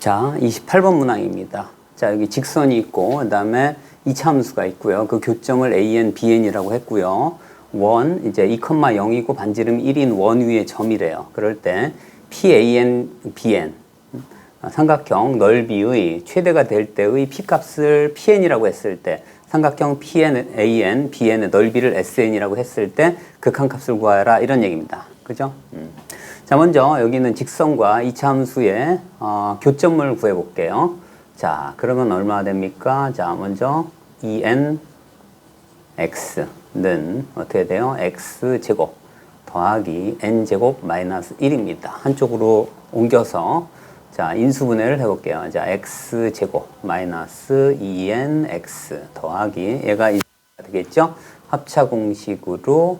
자, 28번 문항입니다. 자, 여기 직선이 있고, 그 다음에 이차 함수가 있고요. 그 교점을 an, bn이라고 했고요. 원, 이제 2,0이고 반지름 1인 원 위에 점이래요. 그럴 때 pan, bn. 아, 삼각형 넓이의 최대가 될 때의 p 값을 pn이라고 했을 때 삼각형 pn, an, bn의 넓이를 sn이라고 했을 때 극한 값을 구하라 이런 얘기입니다. 그죠? 음. 자, 먼저 여기는 직선과 이차 함수의 어, 교점을 구해 볼게요. 자, 그러면 얼마 됩니까? 자, 먼저 2n x는 어떻게 돼요? x 제곱 더하기 n 제곱 마이너스 1입니다. 한쪽으로 옮겨서 자, 인수분해를 해볼게요. 자, x 제곱 마이너스 2n x 더하기 얘가 이 되겠죠? 합차 공식으로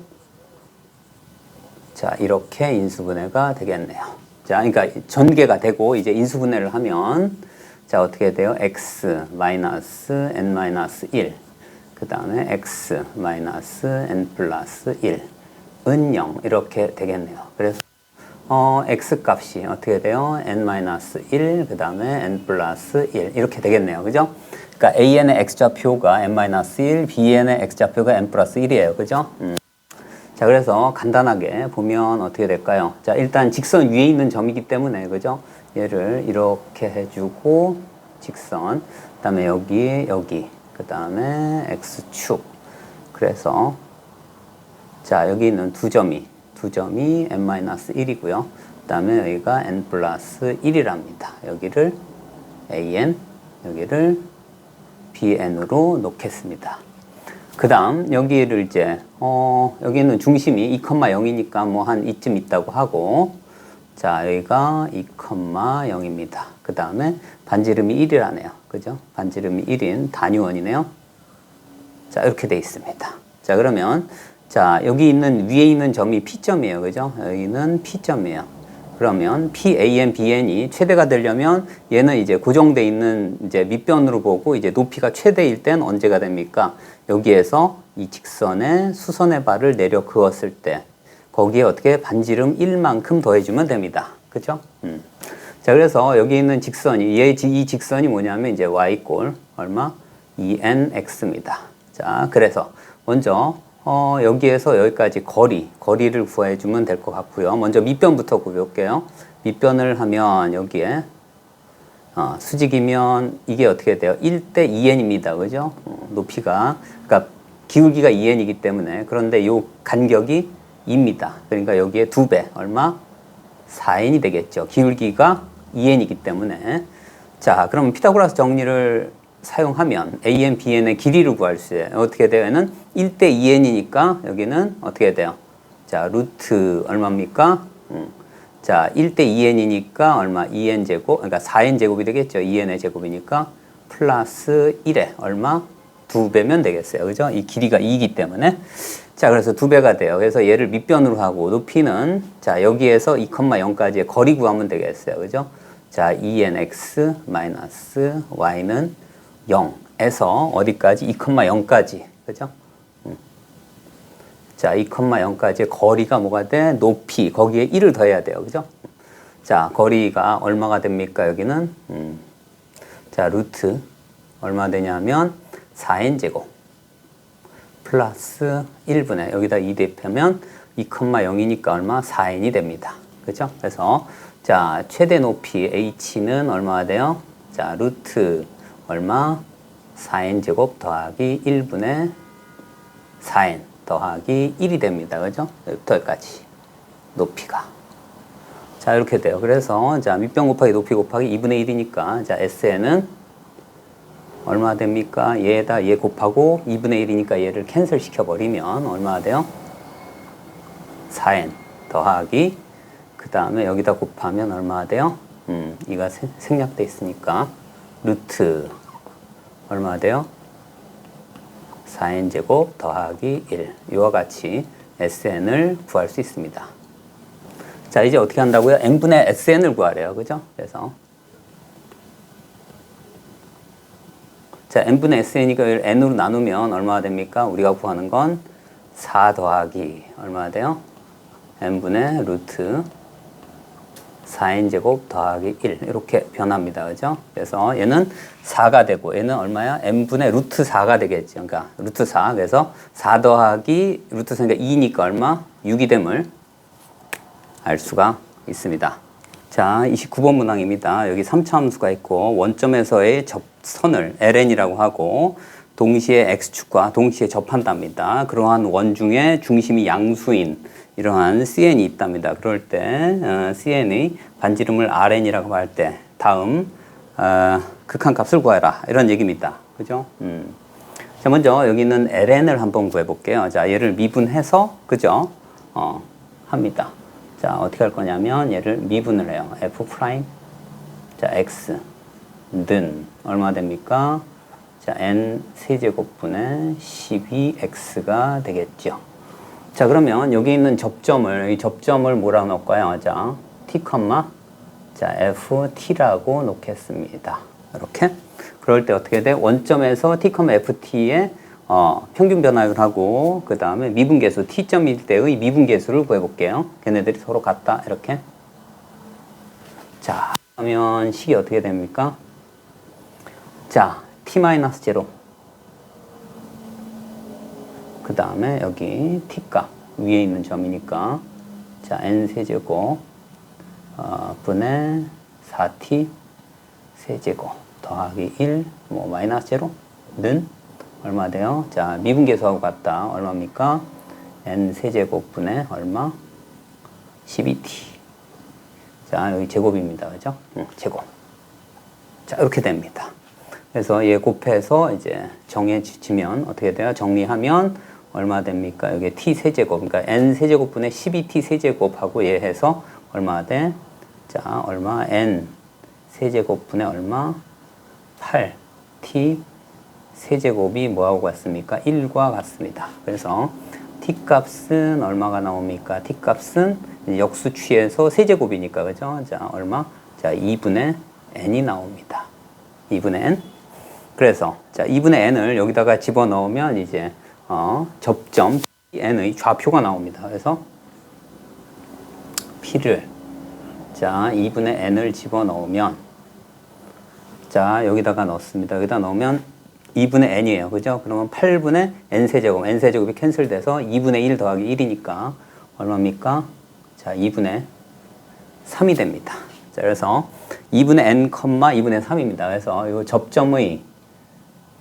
자, 이렇게 인수분해가 되겠네요. 자, 그러니까 전개가 되고 이제 인수분해를 하면 자, 어떻게 돼요? x 마이너스 n 마이너스 1. 그 다음에 x 마이너스 n 플러스 1 은 0 이렇게 되겠네요. 그래서 어, x 값이 어떻게 돼요? n 마이너스 1, 그 다음에 n 플러스 1 이렇게 되겠네요. 그죠? 그러니까 an의 x좌표가 n 마이너스 1, bn의 x좌표가 n 플러스 1이에요. 그죠? 음. 자, 그래서 간단하게 보면 어떻게 될까요? 자, 일단 직선 위에 있는 점이기 때문에, 그죠? 얘를 이렇게 해주고, 직선. 그 다음에 여기, 여기. 그 다음에 x축. 그래서, 자, 여기 있는 두 점이, 두 점이 n-1이고요. 그 다음에 여기가 n 플러스 1이랍니다. 여기를 an, 여기를 bn으로 놓겠습니다. 그 다음 여기를 이제 어 여기는 중심이 2,0이니까 뭐 한 이쯤 있다고 하고 자 여기가 2,0입니다. 그 다음에 반지름이 1이라네요. 그죠? 반지름이 1인 단위원이네요. 자 이렇게 돼 있습니다. 자 그러면 자 여기 있는 위에 있는 점이 P점이에요. 그죠? 여기는 P점이에요. 그러면 PAN, BN이 최대가 되려면 얘는 이제 고정돼 있는 이제 밑변으로 보고 이제 높이가 최대일 땐 언제가 됩니까? 여기에서 이 직선의 수선의 발을 내려 그었을 때 거기에 어떻게 반지름 1만큼 더해주면 됩니다. 그죠? 음. 자, 그래서 여기 있는 직선이, 얘, 이 직선이 뭐냐면 이제 y꼴 얼마? 2nx입니다. 자, 그래서 먼저 어, 여기에서 여기까지 거리, 거리를 구해주면 될 것 같고요. 먼저 밑변부터 구해볼게요. 밑변을 하면 여기에 어, 수직이면 이게 어떻게 돼요? 1대 2n입니다. 그죠? 어, 높이가, 그러니까 기울기가 2n이기 때문에 그런데 요 간격이 2입니다. 그러니까 여기에 두 배, 얼마? 4n이 되겠죠. 기울기가 2n이기 때문에. 자, 그럼 피타고라스 정리를 사용하면 AN, BN의 길이를 구할 수 있어요. 어떻게 돼요? 얘는 1대 2n이니까 여기는 어떻게 돼요? 자, 루트 얼마입니까? 음. 자, 1대 2n이니까 얼마? 2n 제곱, 그러니까 4n 제곱이 되겠죠. 2n의 제곱이니까 플러스 1에 얼마? 두 배면 되겠어요. 그죠? 이 길이가 2이기 때문에. 자, 그래서 두 배가 돼요. 그래서 얘를 밑변으로 하고 높이는 자, 여기에서 2,0까지의 거리 구하면 되겠어요. 그죠? 자, 2nx 마이너스 y는 0에서 어디까지? 2,0까지. 그죠? 음. 자, 2,0까지의 거리가 뭐가 돼? 높이. 거기에 1을 더해야 돼요. 그죠? 자, 거리가 얼마가 됩니까? 여기는 음. 자, 루트 얼마 되냐면 4n 제곱 플러스 1분의 여기다 2 대표면 2,0이니까 얼마? 4n이 됩니다. 그죠? 그래서 자, 최대 높이 h는 얼마가 돼요? 자, 루트 얼마? 4n 제곱 더하기 1분의 4n 더하기 1이 됩니다. 그죠? 여기부터 여기까지. 높이가. 자, 이렇게 돼요. 그래서, 자, 밑변 곱하기 높이 곱하기 2분의 1이니까, 자, SN은 얼마 됩니까? 얘에다 얘 곱하고 2분의 1이니까 얘를 캔슬 시켜버리면 얼마가 돼요? 4n 더하기, 그 다음에 여기다 곱하면 얼마가 돼요? 음, 이가 생략돼 있으니까, 루트, 얼마 돼요? 4n 제곱 더하기 1 이와 같이 sn을 구할 수 있습니다. 자 이제 어떻게 한다고요? n분의 sn을 구하래요. 그죠? 그래서 자 n분의 sn이니까 n으로 나누면 얼마가 됩니까? 우리가 구하는 건 4 더하기 얼마가 돼요? n분의 루트 4n제곱 더하기 1 이렇게 변합니다. 그죠? 그래서 얘는 4가 되고 얘는 얼마야? n분의 루트 4가 되겠죠. 그러니까 루트 4. 그래서 4 더하기 루트 4니까 2니까 얼마? 6이 됨을 알 수가 있습니다. 자, 29번 문항입니다. 여기 3차 함수가 있고 원점에서의 접선을 ln이라고 하고 동시에 x축과 동시에 접한답니다. 그러한 원 중에 중심이 양수인 이러한 cn이 있답니다. 그럴 때 어, cn의 반지름을 rn이라고 할 때 다음 어, 극한값을 구해라 이런 얘기입니다. 그죠? 음. 자, 먼저 여기 있는 ln을 한번 구해볼게요. 자, 얘를 미분해서 그죠? 어, 합니다. 자, 어떻게 할 거냐면 얘를 미분을 해요. f 프라임 자, x는 얼마 됩니까? 자, n 세제곱분의 12x가 되겠죠. 자, 그러면 여기 있는 접점을 이 접점을 뭐라고 놓을까요? 자, t, 자, ft라고 놓겠습니다. 이렇게. 그럴 때 어떻게 돼? 원점에서 t, ft의 어, 평균 변화를 하고 그 다음에 미분계수 t점일 때의 미분계수를 구해볼게요. 걔네들이 서로 같다 이렇게. 자, 그러면 식이 어떻게 됩니까? 자, t-0. 그 다음에 여기 t값 위에 있는 점이니까 자 n 세제곱 어, 분의 4t 세제곱 더하기 1 뭐 마이너스 제로는 얼마 돼요? 자 미분계수하고 같다 얼마입니까? n 세제곱 분의 얼마? 12t 자 여기 제곱입니다 그죠? 응, 제곱 자 이렇게 됩니다 그래서 얘 곱해서 이제 정해지면 어떻게 돼요? 정리하면 얼마 됩니까? 여기 t 세제곱, 그러니까 n 세제곱분의 12t 세제곱하고 얘 해서 얼마 돼? 자, 얼마? n 세제곱분의 얼마? 8t 세제곱이 뭐하고 같습니까? 1과 같습니다. 그래서 t 값은 얼마가 나옵니까? t 값은 역수 취해서 세제곱이니까 그죠? 자, 얼마? 자, 2분의 n이 나옵니다. 2분의 n. 그래서 자, 2분의 n을 여기다가 집어넣으면 이제 어, 접점 n의 좌표가 나옵니다. 그래서 p를 자 2분의 n을 집어넣으면 자 여기다가 넣습니다. 여기다 넣으면 2분의 n이에요. 그죠? 그러면 8분의 n세제곱, n세제곱이 캔슬돼서 2분의 1 더하기 1이니까 얼마입니까? 자 2분의 3이 됩니다. 자 그래서 2분의 n, 2분의 3입니다. 그래서 이 접점의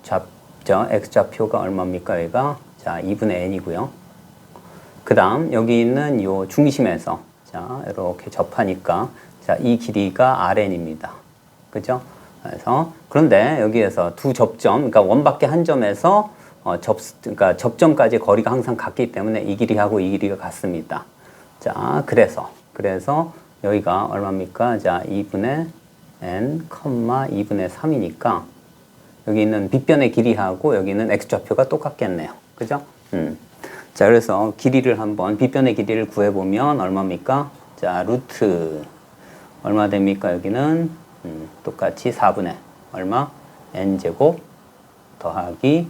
좌 자, x좌표가 얼마입니까? 여기가 자 2분의 n이고요. 그 다음 여기 있는 요 중심에서 자 이렇게 접하니까 자이 길이가 rn입니다. 그죠? 그래서 그런데 여기에서 두 접점, 그러니까 원밖에 한 점에서 어, 접, 그러니까 접점까지 거리가 항상 같기 때문에 이 길이하고 이 길이가 같습니다. 자, 그래서 그래서 여기가 얼마입니까? 자, 2분의 n, 2분의 3이니까 여기 있는 빗변의 길이하고 여기 있는 x좌표가 똑같겠네요. 그죠? 음. 자, 그래서 길이를 한번, 빗변의 길이를 구해보면 얼마입니까? 자, 루트. 얼마 됩니까? 여기는, 음, 똑같이 4분의 얼마? n제곱 더하기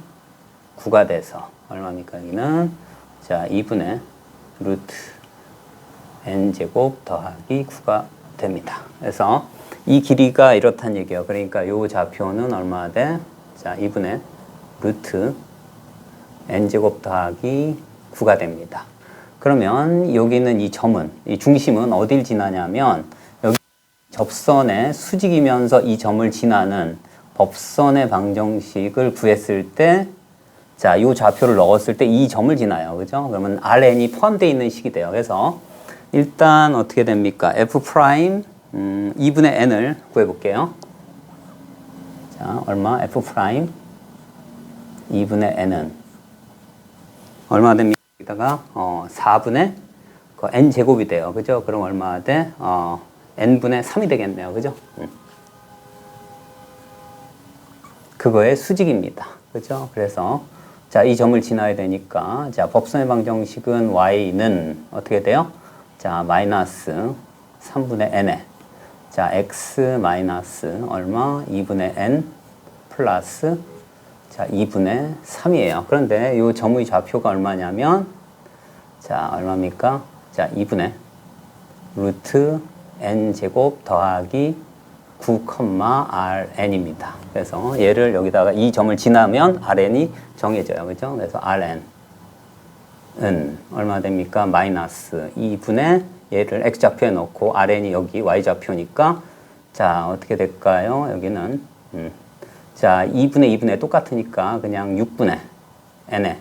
9가 돼서 얼마입니까? 여기는, 자, 2분의 루트 n제곱 더하기 9가 됩니다. 그래서 이 길이가 이렇다는 얘기예요. 그러니까 요 좌표는 얼마 돼? 자, 2분의 루트 n제곱 더하기 9가 됩니다. 그러면 여기 있는 이 점은, 이 중심은 어딜 지나냐면 여기 접선의 수직이면서 이 점을 지나는 법선의 방정식을 구했을 때 자, 이 좌표를 넣었을 때 이 점을 지나요. 그죠? 그러면 RN이 포함되어 있는 식이 돼요. 그래서 일단 어떻게 됩니까? F 프라임 음, 2분의 n을 구해볼게요. 자, 얼마? f 프라임 2분의 n은 얼마 됩니까? 여기다가 어, 4분의 그 n 제곱이 돼요. 그죠? 그럼 얼마 돼? 어, n분의 3이 되겠네요. 그죠? 음. 그거의 수직입니다. 그죠? 그래서 자, 이 점을 지나야 되니까 자, 법선의 방정식은 y는 어떻게 돼요? 자, 마이너스 3분의 n에 자, x 마이너스 얼마? 2분의 n 플러스 자, 2분의 3이에요. 그런데 이 점의 좌표가 얼마냐면 자, 얼마입니까? 자, 2분의 루트 n 제곱 더하기 9, rn입니다. 그래서 얘를 여기다가 이 점을 지나면 rn이 정해져요. 그죠? 그래서 rn 은 얼마 됩니까? 마이너스 2분의 얘를 x좌표에 넣고 rn이 여기 y좌표니까 자 어떻게 될까요? 여기는 음. 자 2분의 2분의 똑같으니까 그냥 6분의 n에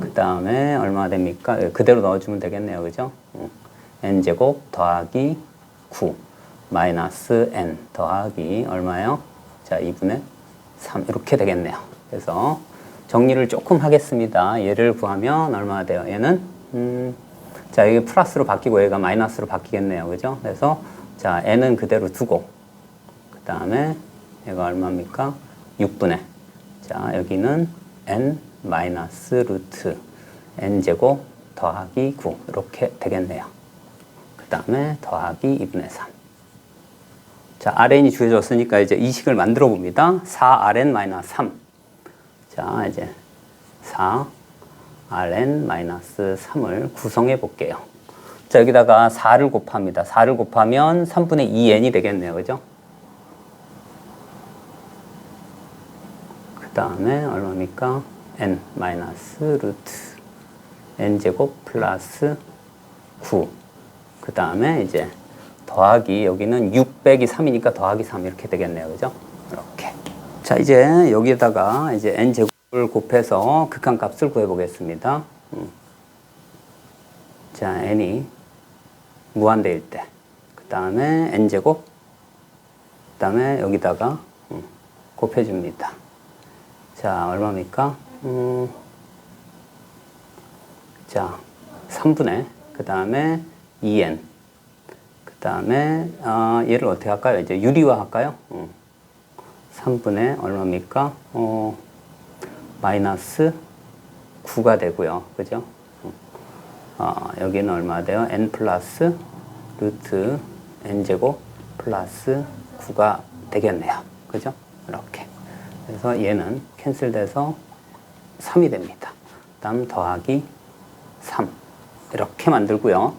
그 다음에 얼마 됩니까? 예, 그대로 넣어주면 되겠네요. 그죠? 음. n제곱 더하기 9 마이너스 n 더하기 얼마요? 자 2분의 3 이렇게 되겠네요. 그래서 정리를 조금 하겠습니다. 얘를 구하면 얼마나 돼요? 얘는 음, 자 이게 플러스로 바뀌고 얘가 마이너스로 바뀌겠네요. 그죠? 그래서 자 n은 그대로 두고 그 다음에 얘가 얼마입니까? 6분의 자 여기는 n 마이너스 루트 n 제곱 더하기 9 이렇게 되겠네요. 그 다음에 더하기 2분의 3. 자, RN이 주어졌으니까 이제 이 식을 만들어 봅니다. 4RN 마이너스 3. 자, 이제 4RN 마이너스 3을 구성해 볼게요. 자, 여기다가 4를 곱합니다. 4를 곱하면 3분의 2n이 되겠네요. 그죠? 그 다음에 얼마입니까? n 마이너스 루트 n 제곱 플러스 9. 그 다음에 이제 더하기 여기는 6 빼기 3이니까 더하기 3 이렇게 되겠네요. 그죠? 자, 이제 여기에다가 이제 n 제곱을 곱해서 극한값을 구해 보겠습니다. 음. 자, n이 무한대일 때. 그 다음에 n 제곱. 그 다음에 여기다가 음, 곱해 줍니다. 자, 얼마입니까? 음, 자, 3분의 그 다음에 2n 그 다음에 어, 얘를 어떻게 할까요? 이제 유리화 할까요? 어. 3분의 얼마입니까? 어, 마이너스 9가 되고요. 그죠? 어, 여기는 얼마 돼요? n 플러스 루트 n 제곱 플러스 9가 되겠네요. 그죠? 이렇게. 그래서 얘는 캔슬돼서 3이 됩니다. 다음 더하기 3 이렇게 만들고요.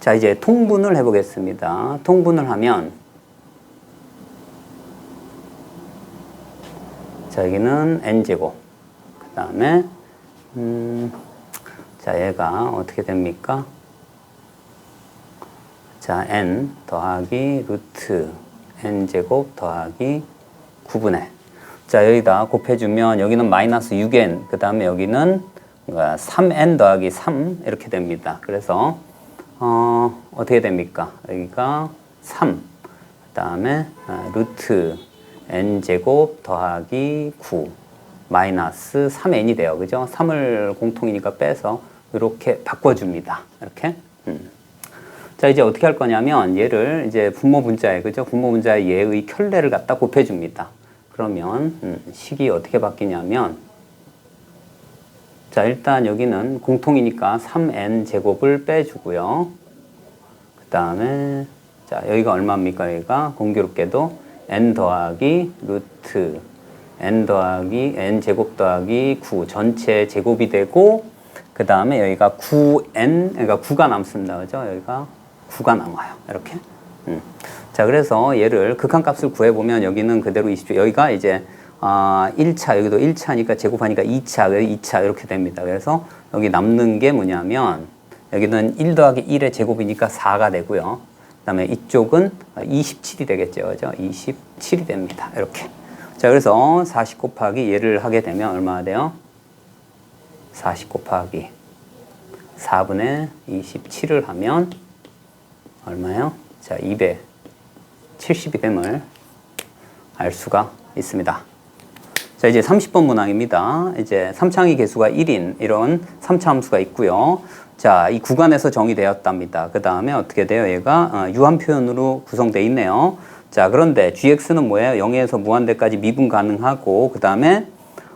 자 이제 통분을 해보겠습니다. 통분을 하면 자 여기는 n 제곱 그 다음에 음, 자 얘가 어떻게 됩니까? 자 n 더하기 루트 n 제곱 더하기 9분의 자 여기다 곱해주면 여기는 마이너스 6n 그 다음에 여기는 3n 더하기 3 이렇게 됩니다. 그래서 어, 어떻게 됩니까? 여기가 3, 그 다음에 어, 루트 n 제곱 더하기 9 마이너스 3n이 돼요. 그죠? 3을 공통이니까 빼서 이렇게 바꿔줍니다. 이렇게. 음. 자, 이제 어떻게 할 거냐면 얘를 이제 분모 분자에, 그죠? 분모 분자에 얘의 켤레를 갖다 곱해줍니다. 그러면 음, 식이 어떻게 바뀌냐면 자, 일단 여기는 공통이니까 3n 제곱을 빼주고요. 그 다음에, 자, 여기가 얼마입니까? 여기가 공교롭게도 n 더하기 루트 n 더하기 n 제곱 더하기 9 전체 제곱이 되고, 그 다음에 여기가 9n, 그러니까 9가 남습니다. 그죠? 여기가 9가 남아요. 이렇게. 음. 자, 그래서 얘를 극한값을 구해보면 여기는 그대로 20초. 여기가 이제 아, 1차, 여기도 1차니까 제곱하니까 2차, 2차 이렇게 됩니다. 그래서 여기 남는 게 뭐냐면 여기는 1 더하기 1의 제곱이니까 4가 되고요. 그 다음에 이쪽은 27이 되겠죠. 그죠? 27이 됩니다. 이렇게. 자, 그래서 40 곱하기 얘를 하게 되면 얼마나 돼요? 40 곱하기 4분의 27을 하면 얼마요? 자, 270이 됨을 알 수가 있습니다. 자, 이제 30번 문항입니다. 이제 3창의 개수가 1인 이런 3차 함수가 있고요. 자, 이 구간에서 정의되었답니다. 그 다음에 어떻게 돼요? 얘가 어, 유한 표현으로 구성되어 있네요. 자, 그런데 gx는 뭐예요? 0에서 무한대까지 미분 가능하고 그 다음에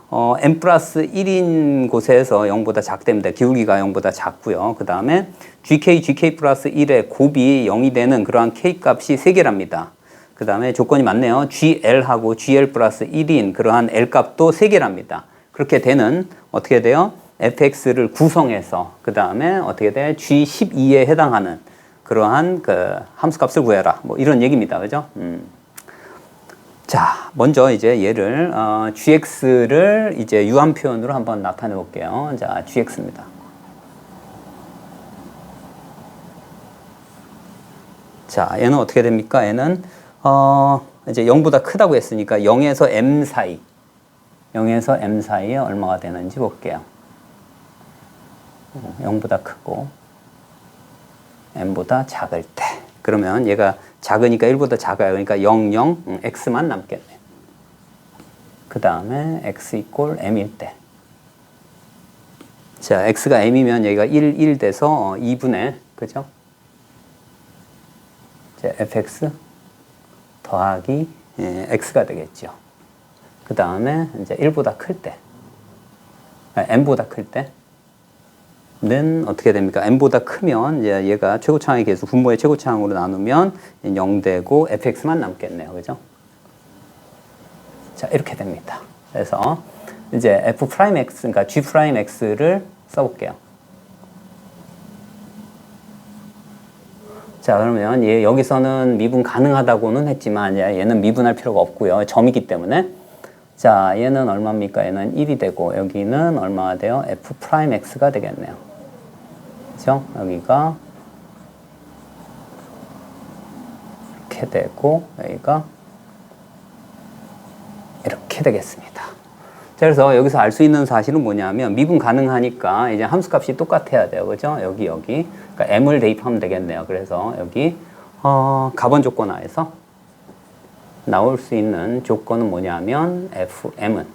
어, n 플러스 1인 곳에서 0보다 작답니다. 기울기가 0보다 작고요. 그 다음에 gk, gk 플러스 1의 곱이 0이 되는 그러한 k 값이 3개랍니다. 그 다음에 조건이 맞네요. GL하고 GL 플러스 1인 그러한 L 값도 3개랍니다. 그렇게 되는 어떻게 돼요? Fx를 구성해서 그 다음에 어떻게 돼? G12에 해당하는 그러한 그 함수값을 구해라. 뭐 이런 얘기입니다. 그죠? 음. 자, 먼저 이제 얘를 어, gx를 이제 유한 표현으로 한번 나타내 볼게요. 자, gx입니다. 자, 얘는 어떻게 됩니까? 얘는 어, 이제 0보다 크다고 했으니까 0에서 m 사이 0에서 m 사이에 얼마가 되는지 볼게요. 0보다 크고 m보다 작을 때 그러면 얘가 작으니까 1보다 작아요. 그러니까 0, 0, 음, x만 남겠네요. 그 다음에 x 이꼴 m일 때. 자, x가 m이면 여기가 1, 1 돼서 2분의, 그죠? 자, fx 더하기 예, x가 되겠죠. 그 다음에 이제 1보다 클 때, 아, m보다 클 때, 는 어떻게 됩니까? m보다 크면 이제 얘가 최고차항의 개수 분모의 최고차항으로 나누면 0 되고 fx만 남겠네요. 그죠? 자, 이렇게 됩니다. 그래서 이제 f 프라임 x 그러니까 g 프라임 x를 써 볼게요. 자, 그러면 얘 여기서는 미분 가능하다고는 했지만 얘는 미분할 필요가 없고요. 점이기 때문에 자, 얘는 얼마입니까? 얘는 1이 되고 여기는 얼마가 돼요? f 프라임 x가 되겠네요. 그죠? 여기가 이렇게 되고 여기가 이렇게 되겠습니다. 자, 그래서 여기서 알 수 있는 사실은 뭐냐면 미분 가능하니까 이제 함수 값이 똑같아야 돼요. 그죠? 여기 여기. 그러니까 m을 대입하면 되겠네요. 그래서 여기 어, 가번 조건 하에서 나올 수 있는 조건은 뭐냐면 fm은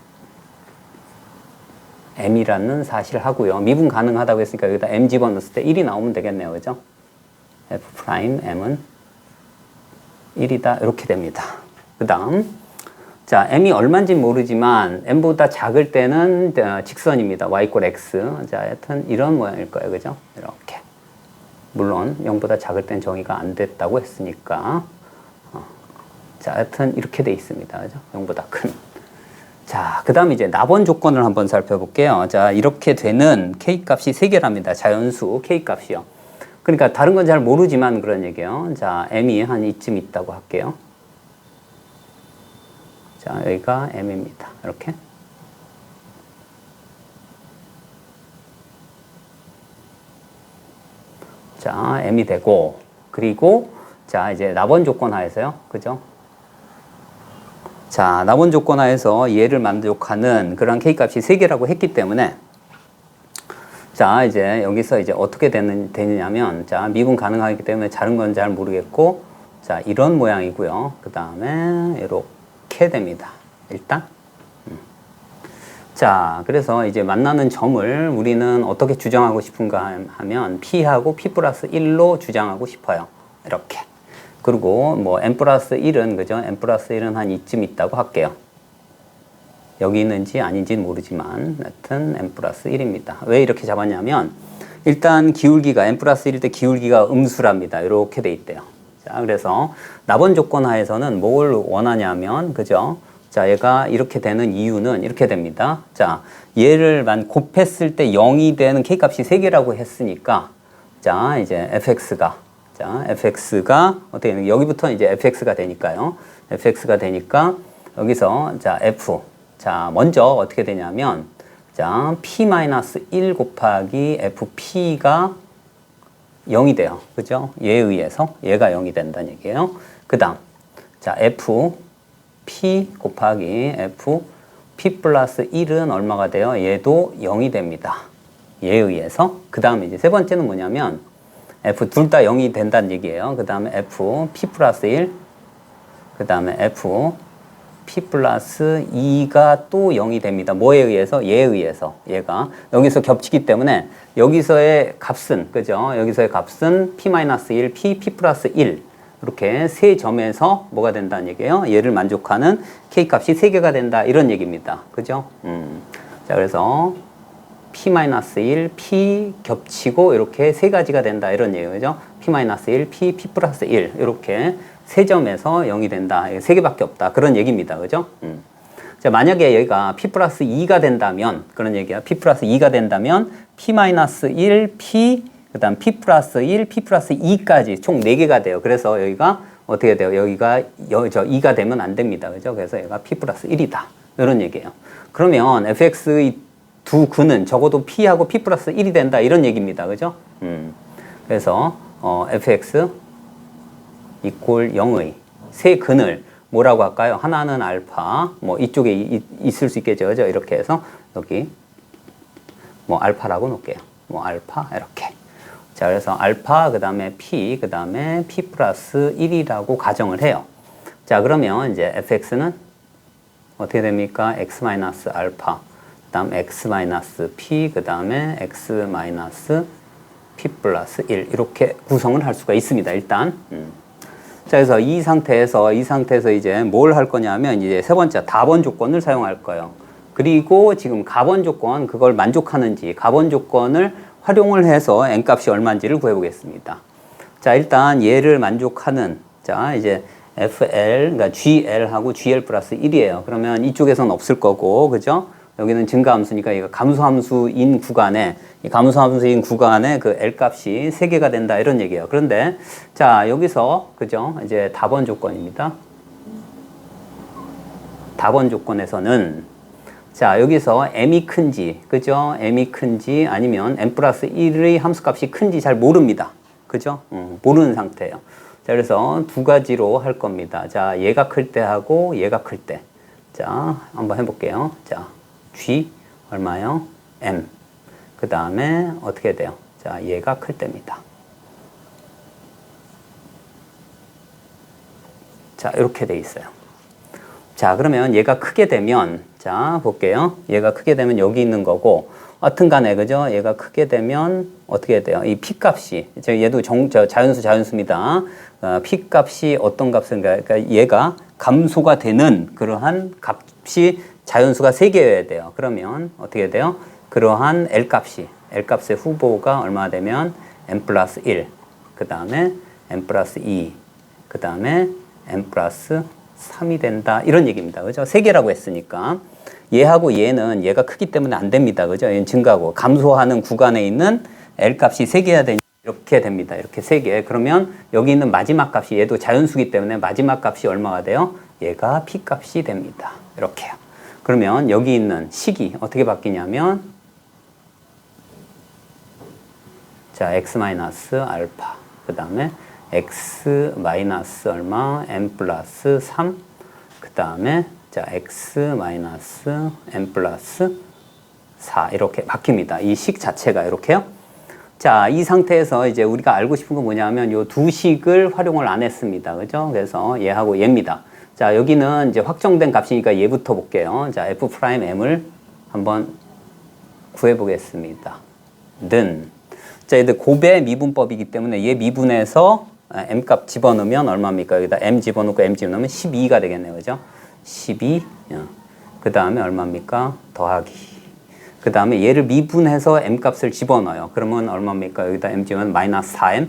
m이라는 사실을 하고요. 미분 가능하다고 했으니까 여기다 m 집어넣었을 때 1이 나오면 되겠네요. 그죠? f m은 1이다. 이렇게 됩니다. 그 다음 자, m이 얼마인지 모르지만 m보다 작을 때는 어, 직선입니다. y 꼴 x. 자, 하여튼 이런 모양일 거예요. 그죠? 이렇게. 물론 0보다 작을 땐 정의가 안 됐다고 했으니까 어. 자, 하여튼 이렇게 돼 있습니다. 그죠? 0보다 큰. 자, 그 다음 이제 나번 조건을 한번 살펴볼게요. 자, 이렇게 되는 k 값이 3개랍니다. 자연수 k 값이요. 그러니까 다른 건 잘 모르지만 그런 얘기예요. 자, m이 한 이쯤 있다고 할게요. 자, 여기가 m입니다. 이렇게. 자, m이 되고, 그리고, 자, 이제 나번 조건 하에서요. 그죠? 자, 나번 조건 하에서 얘를 만족하는 그런 k 값이 3개라고 했기 때문에, 자, 이제 여기서 이제 어떻게 되는, 되느냐면, 자, 미분 가능하기 때문에 다른 건 잘 모르겠고, 자, 이런 모양이고요. 그 다음에 이렇게 됩니다. 일단. 음. 자, 그래서 이제 만나는 점을 우리는 어떻게 주장하고 싶은가 하면 P하고 P 플러스 1로 주장하고 싶어요. 이렇게. 그리고 뭐 n 플러스 1은 그죠? n 플러스 1은 한 이쯤 있다고 할게요. 여기 있는지 아닌지는 모르지만 하여튼 n 플러스 1입니다. 왜 이렇게 잡았냐면 일단 기울기가 n 플러스 1일 때 기울기가 음수랍니다. 이렇게 돼 있대요. 자, 그래서 나번 조건 하에서는 뭘 원하냐면 그죠? 자, 얘가 이렇게 되는 이유는 이렇게 됩니다. 자, 얘를 만 곱했을 때 0이 되는 k 값이 3개라고 했으니까 자, 이제 fx가 자, fx가 어떻게 되는 여기부터 이제 fx가 되니까요. fx가 되니까 여기서 자, f. 자, 먼저 어떻게 되냐면 자, p-1 곱하기 fp가 0이 돼요. 그죠? 얘에 의해서 얘가 0이 된다는 얘기예요. 그다음 자, f p 곱하기 f p 플러스 1은 얼마가 돼요? 얘도 0이 됩니다. 얘에 의해서. 그다음 이제 세 번째는 뭐냐면 f 둘 다 0이 된다는 얘기예요. 그 다음에 f p 플러스 1, 그 다음에 f p 플러스 2가 또 0이 됩니다. 뭐에 의해서? 얘에 의해서. 얘가 여기서 겹치기 때문에 여기서의 값은 그죠? 여기서의 값은 p 마이너스 1, p p 플러스 1 이렇게 세 점에서 뭐가 된다는 얘기예요? 얘를 만족하는 k 값이 세 개가 된다 이런 얘기입니다. 그죠? 음. 자 그래서 P-1, P 겹치고 이렇게 세 가지가 된다 이런 얘기죠. P-1, P, P 플러스 1 이렇게 세 점에서 0이 된다. 세 개밖에 없다. 그런 얘기입니다. 그죠? 음. 자, 만약에 여기가 P 플러스 2가 된다면 그런 얘기야. P 플러스 2가 된다면 P-1, P 그 다음 p 플러스 1, p 플러스 2까지 총 4개가 돼요. 그래서 여기가 어떻게 돼요? 여기가 여, 저 2가 되면 안 됩니다. 그죠? 그래서 얘가 p 플러스 1이다. 이런 얘기예요. 그러면 fx 이 두 근은 적어도 p하고 p 플러스 1이 된다. 이런 얘기입니다. 그죠? 음. 그래서 어, fx 이꼴 0의 세 근을 뭐라고 할까요? 하나는 알파, 뭐 이쪽에 이- 이- 있을 수 있겠죠. 그죠? 이렇게 해서 여기 뭐 알파라고 놓을게요. 뭐 알파 이렇게. 자, 그래서 알파 그다음에 p 그다음에 p 플러스 1이라고 가정을 해요. 자, 그러면 이제 fx는 어떻게 됩니까? x 마이너스 알파 그 다음 x 마이너스 p 그 다음에 x 마이너스 p 플러스 1 이렇게 구성을 할 수가 있습니다. 일단. 음. 자, 그래서 이 상태에서 이 상태에서 이제 뭘 할 거냐면 이제 세 번째 답원 조건을 사용할 거예요. 그리고 지금 가번 조건 그걸 만족하는지 가번 조건을 활용을 해서 n 값이 얼마인지를 구해 보겠습니다. 자, 일단 얘를 만족하는 자, 이제 FL 그러니까 GL하고 GL 플러스 1이에요. 그러면 이쪽에서는 없을 거고. 그죠? 여기는 증가함수니까 이거 감소함수인 구간에 이 감소함수인 구간에 그 L 값이 3개가 된다 이런 얘기예요. 그런데 자, 여기서 그죠? 이제 답원 조건입니다. 답원 조건에서는 자 여기서 m이 큰지 그죠? m이 큰지 아니면 m 플러스 1의 함수값이 큰지 잘 모릅니다. 그죠? 음, 모르는 상태예요. 자 그래서 두 가지로 할 겁니다. 자 얘가 클 때 하고 얘가 클 때. 자 한번 해볼게요. 자 g 얼마요 m 그 다음에 어떻게 돼요 자 얘가 클 때입니다 자 이렇게 돼 있어요 자, 그러면 얘가 크게 되면, 자, 볼게요. 얘가 크게 되면 여기 있는 거고, 하여튼 간에, 그죠? 얘가 크게 되면 어떻게 돼요? 이 p 값이, 저 얘도 정, 저 자연수, 자연수입니다. 어, p 값이 어떤 값인가? 그러니까 얘가 감소가 되는 그러한 값이 자연수가 세개여야 돼요. 그러면 어떻게 돼요? 그러한 L 값이, L 값의 후보가 얼마 되면 n 플러스 1, 그 다음에 n 플러스 2, 그 다음에 n 플러스 3이 된다. 이런 얘기입니다. 그죠? 세 개라고 했으니까. 얘하고 얘는 얘가 크기 때문에 안 됩니다. 그죠? 얘는 증가하고 감소하는 구간에 있는 L 값이 세 개야 되니 이렇게 됩니다. 이렇게 세 개. 그러면 여기 있는 마지막 값이 얘도 자연수기 때문에 마지막 값이 얼마가 돼요? 얘가 P 값이 됩니다. 이렇게요. 그러면 여기 있는 식이 어떻게 바뀌냐면 자, x 마이너스 알파. 그 다음에 x 마이너스 얼마? n 플러스 3. 그 다음에 자, x 마이너스 n 플러스 4. 이렇게 바뀝니다. 이 식 자체가 이렇게요. 자, 이 상태에서 이제 우리가 알고 싶은 건 뭐냐면 요 두 식을 활용을 안 했습니다. 그죠? 그래서 얘하고 얘입니다. 자, 여기는 이제 확정된 값이니까 얘부터 볼게요. 자, f 프라임 m을 한번 구해 보겠습니다. 는 자, 얘들 곱의 미분법이기 때문에 얘 미분해서 m 값 집어넣으면 얼마입니까? 여기다 m 집어넣고 m 집어넣으면 12가 되겠네요. 그죠? 12. 그 다음에 얼마입니까? 더하기. 그 다음에 얘를 미분해서 m 값을 집어넣어요. 그러면 얼마입니까? 여기다 m 집어넣으면 마이너스 4m.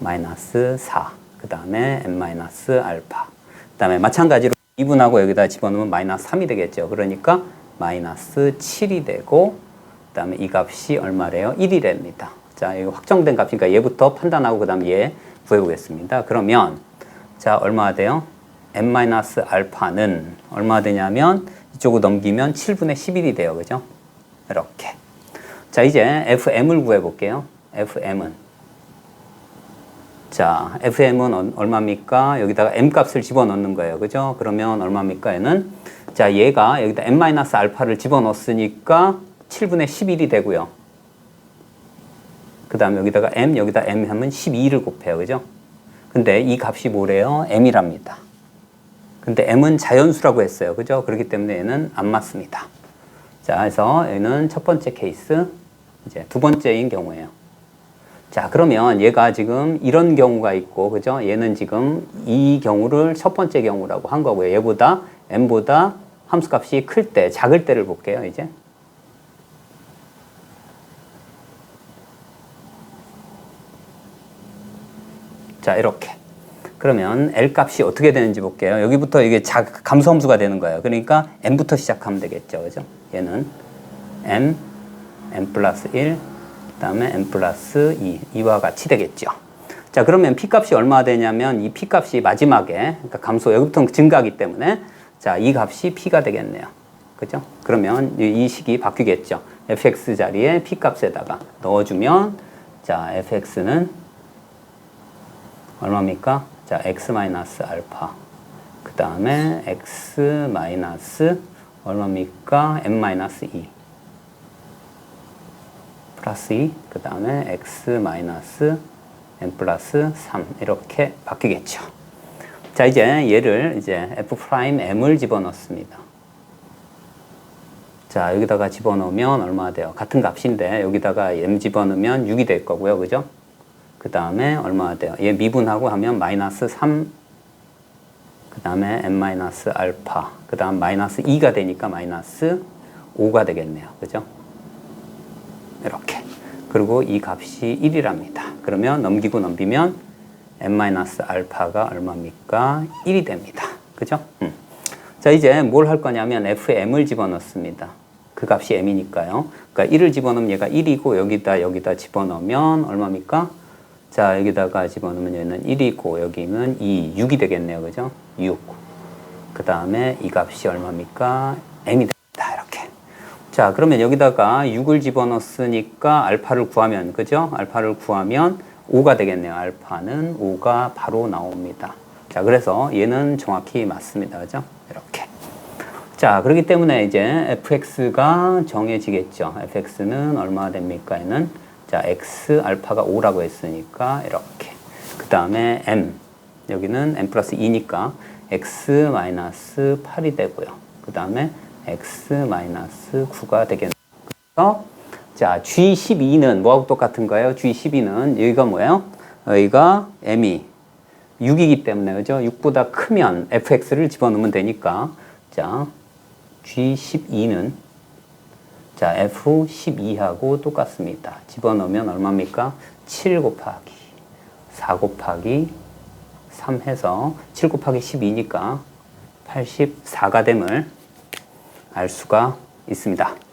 마이너스 4. 그 다음에 m 마이너스 알파. 그 다음에 마찬가지로 미분하고 여기다 집어넣으면 마이너스 3이 되겠죠. 그러니까 마이너스 7이 되고 그 다음에 이 값이 얼마래요? 1이랍니다. 자, 이거 확정된 값이니까 얘부터 판단하고 그 다음 얘 구해보겠습니다. 그러면 자, 얼마가 돼요? m 마이너스 알파는 얼마 되냐면 이쪽으로 넘기면 7분의 11이 돼요. 그죠? 이렇게. 자, 이제 fm을 구해볼게요. fm은 자, fm은 얼- 얼마입니까? 여기다가 m 값을 집어넣는 거예요. 그죠? 그러면 얼마입니까? 얘는 자, 얘가 여기다 m 마이너스 알파를 집어넣었으니까 7분의 11이 되고요. 그 다음에 여기다가 m, 여기다 m 하면 12를 곱해요. 그죠? 근데 이 값이 뭐래요? m이랍니다. 근데 m은 자연수라고 했어요. 그죠? 그렇기 때문에 얘는 안 맞습니다. 자, 그래서 얘는 첫 번째 케이스, 이제 두 번째인 경우예요. 자, 그러면 얘가 지금 이런 경우가 있고, 그죠? 얘는 지금 이 경우를 첫 번째 경우라고 한 거고요. 얘보다 m보다 함수값이 클 때, 작을 때를 볼게요, 이제. 자, 이렇게. 그러면 L 값이 어떻게 되는지 볼게요. 여기부터 이게 작, 감소함수가 되는 거예요. 그러니까 M부터 시작하면 되겠죠. 그죠? 얘는 M, M 플러스 1, 그 다음에 n 플러스 2 이와 같이 되겠죠. 자 그러면 p 값이 얼마 되냐면 이 p 값이 마지막에 그러니까 감소 여기부터 증가하기 때문에 자 이 값이 p가 되겠네요. 그죠? 그러면 이- 이 식이 바뀌겠죠. fx 자리에 p 값에다가 넣어주면 자 fx는 얼마입니까? 자 x 마이너스 알파 그 다음에 x 마이너스 얼마입니까? n 마이너스 2 플러스 2, 그 다음에 x 마이너스 n 플러스 3 이렇게 바뀌겠죠. 자 이제 얘를 이제 f 프라임 m을 집어넣습니다. 자 여기다가 집어넣으면 얼마 돼요? 같은 값인데 여기다가 m 집어넣으면 6이 될 거고요, 그죠? 그 다음에 얼마 돼요? 얘 미분하고 하면 마이너스 3, 그 다음에 n 마이너스 알파, 그 다음 마이너스 2가 되니까 마이너스 5가 되겠네요, 그죠? 이렇게. 그리고 이 값이 1이랍니다. 그러면 넘기고 넘기면 n-알파가 얼마입니까? 1이 됩니다. 그죠? 음. 자, 이제 뭘 할 거냐면 fm을 집어넣습니다. 그 값이 m이니까요. 그러니까 1을 집어넣으면 얘가 1이고 여기다 여기다 집어넣으면 얼마입니까? 자, 여기다가 집어넣으면 얘는 1이고 여기는 2, 6이 되겠네요. 그죠? 6. 그 다음에 이 값이 얼마입니까? m이 됩니다. 자, 그러면 여기다가 6을 집어넣었으니까 알파를 구하면, 그죠? 알파를 구하면 5가 되겠네요. 알파는 5가 바로 나옵니다. 자, 그래서 얘는 정확히 맞습니다. 그죠? 이렇게. 자, 그렇기 때문에 이제 fx가 정해지겠죠. fx는 얼마가 됩니까? 얘는 자, x 알파가 5라고 했으니까 이렇게. 그 다음에 m. 여기는 m 플러스 2니까 x 마이너스 8이 되고요. 그 다음에 x 마이너스 9가 되겠네요. 그래서 자, G12는 뭐하고 똑같은가요? G12는 여기가 뭐예요? 여기가 m이 6이기 때문에 그죠? 6보다 크면 fx를 집어넣으면 되니까 자, G12는 자, F12하고 똑같습니다. 집어넣으면 얼마입니까? 7 곱하기 4 곱하기 3 해서 7 곱하기 12니까 84가 됨을 알 수가 있습니다.